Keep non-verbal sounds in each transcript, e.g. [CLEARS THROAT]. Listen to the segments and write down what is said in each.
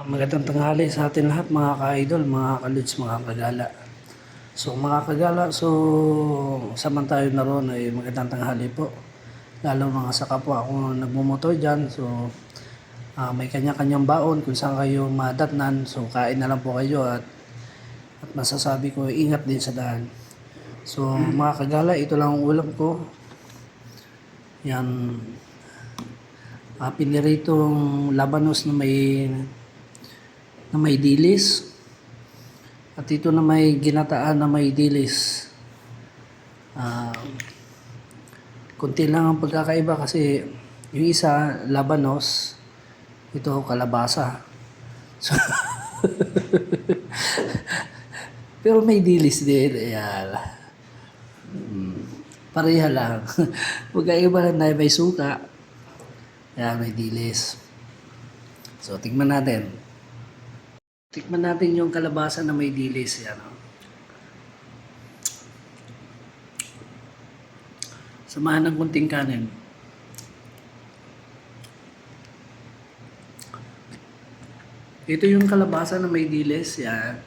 Magandang tanghali sa atin lahat mga ka-idol, mga kaludes, mga kagala. So mga kagala, so samantayo na roon ay magandang tanghali po. Lalo mga sa kapwa ako nagmumotor dyan, so ah, may kanya-kanyang baon kung saan kayo madatnan. So kain na lang po kayo at, at masasabi ko ingat din sa daan. So mga kagala, ito lang ang ulam ko. Yan, uh, piniritong labanos na may na may dilis. At ito na may ginataan na may dilis. Ah, kunti lang ang pagkakaiba kasi yung isa labanos, ito kalabasa. [LAUGHS] So, pero may dilis din. Ayan. Hmm, pareha lang. [LAUGHS] Magkaiba lang na may suka. Ayan, may dilis. So, tingnan natin. Tikman natin yung kalabasa na may dilis. Yan, oh. Samahan ng kunting kanin. Ito yung kalabasa na may dilis. Yan.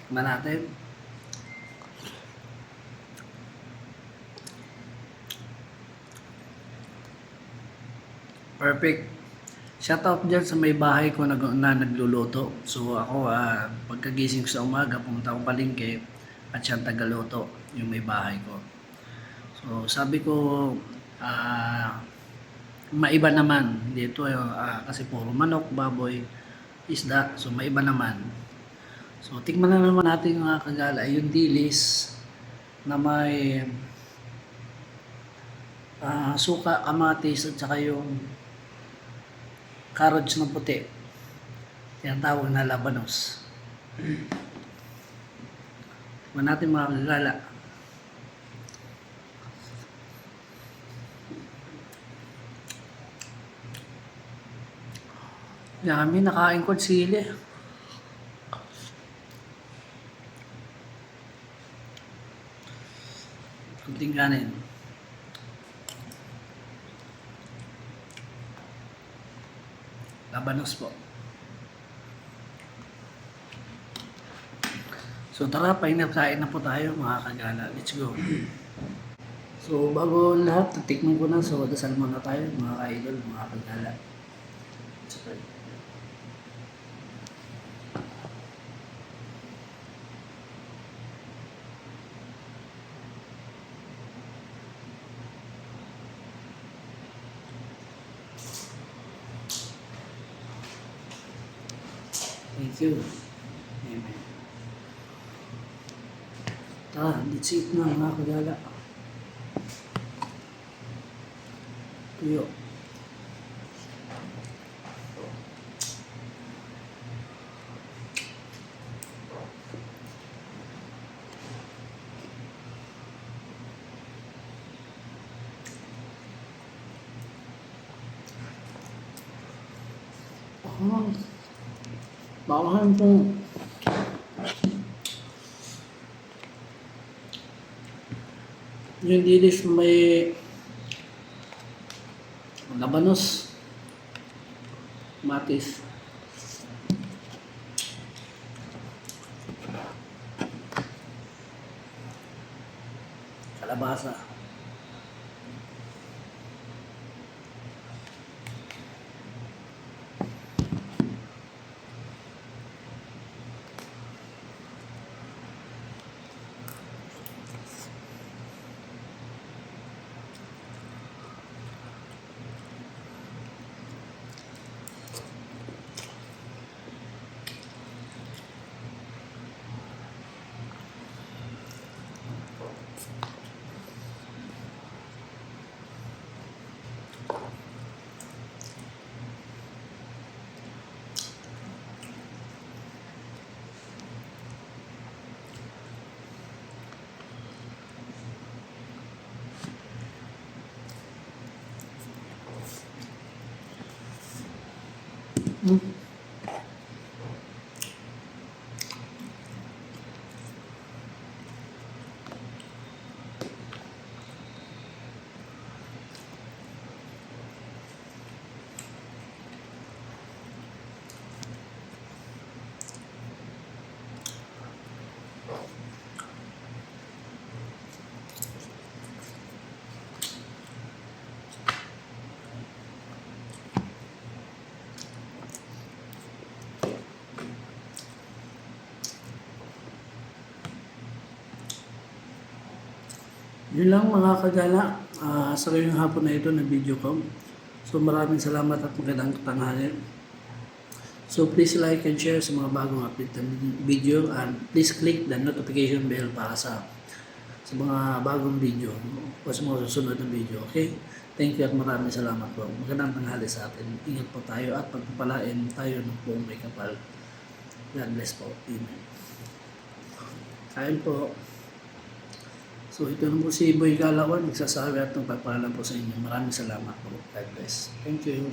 Tikman natin. Perfect. Shout out dyan sa may bahay ko na, na nagluluto. So ako, ah, pagkagising ko sa umaga, pumunta akong palengke at siyang tagaluto, yung may bahay ko. So sabi ko, ah, maiba naman dito ah, kasi puro manok, baboy, isda. So maiba naman. So tikman na naman natin yung mga kagala, yung dilis na may ah, suka, kamatis at saka yung carrots na puti. Tinatawag na labanos. Tignan natin mga kagala. Yummy, nakain ko sili. Kunting kanin. Labanos po. So tara, painapsain na po tayo mga kagala. Let's go. [CLEARS THROAT] So bago lahat, titikman ko na. So dasal muna tayo mga ka-idol, mga kagala. Super. Thank you. Amen. Tara, let's eat na mga kagala. Tuyo. Oh. Bakahan po. Yung dilis may labanos, matis. Kalabasa. Mm-hmm. Yun lang mga kagala. Ah, sa ngayong hapon na ito ng video ko. So maraming salamat at magandang tanghali. So please like and share sa mga bagong update ng video and please click the notification bell para sa sa mga bagong video o sa mga susunod na video. Okay? Thank you at maraming salamat po. Magandang tanghali sa atin. Ingat po tayo at pagpapalain tayo ng buong may kapal. God bless po. Amen. Kain po. So ito na po si Boy Galawan, nagsasabi at nagpapaalam po sa inyo. Maraming salamat po. God bless. Thank you.